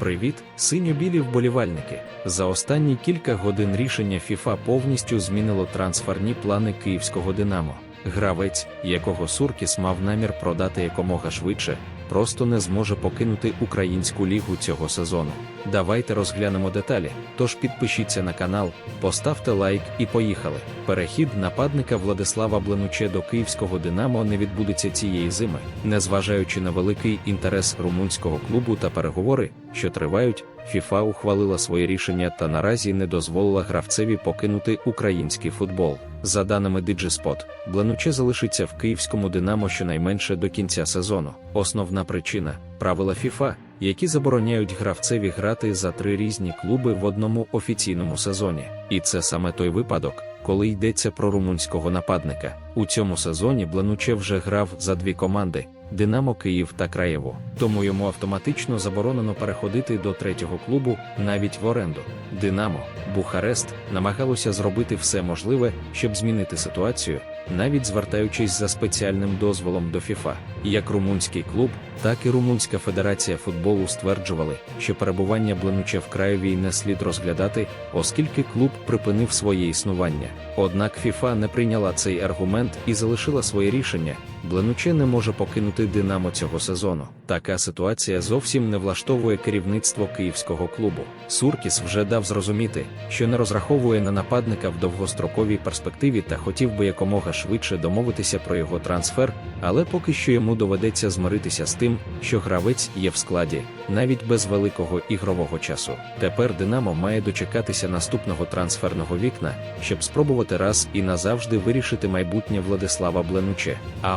Привіт, синьо-білі вболівальники. За останні кілька годин рішення FIFA повністю змінило трансферні плани київського Динамо. Гравець, якого Суркіс мав намір продати якомога швидше, просто не зможе покинути українську лігу цього сезону. Давайте розглянемо деталі. Тож підпишіться на канал, поставте лайк і поїхали. Перехід нападника Владислава Бленуче до київського Динамо не відбудеться цієї зими, незважаючи на великий інтерес румунського клубу та переговори, що тривають. ФІФА ухвалила своє рішення та наразі не дозволила гравцеві покинути український футбол. За даними Digispot, Бленуче залишиться в київському Динамо щонайменше до кінця сезону. Основна причина правила ФІФА, які забороняють гравцеві грати за три різні клуби в одному офіційному сезоні. І це саме той випадок, коли йдеться про румунського нападника. У цьому сезоні Бленуче вже грав за дві команди. Динамо Київ та Краєву, тому йому автоматично заборонено переходити до третього клубу навіть в оренду. Динамо, Бухарест намагалося зробити все можливе, щоб змінити ситуацію, навіть звертаючись за спеціальним дозволом до ФІФА. Як румунський клуб, так і Румунська федерація футболу стверджували, що перебування Бленуче в Краєві не слід розглядати, оскільки клуб припинив своє існування. Однак ФІФА не прийняла цей аргумент і залишила своє рішення. Бленуче не може покинути Динамо цього сезону. Така ситуація зовсім не влаштовує керівництво київського клубу. Суркіс вже дав зрозуміти, що не розраховує на нападника в довгостроковій перспективі та хотів би якомога швидше домовитися про його трансфер, але поки що йому доведеться змиритися з тим, що гравець є в складі, навіть без великого ігрового часу. Тепер Динамо має дочекатися наступного трансферного вікна, щоб спробувати раз і назавжди вирішити майбутнє Владислава Бленуче. А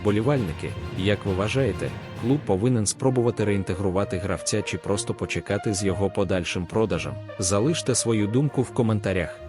вболівальники, як ви вважаєте, клуб повинен спробувати реінтегрувати гравця чи просто почекати з його подальшим продажем? Залиште свою думку в коментарях.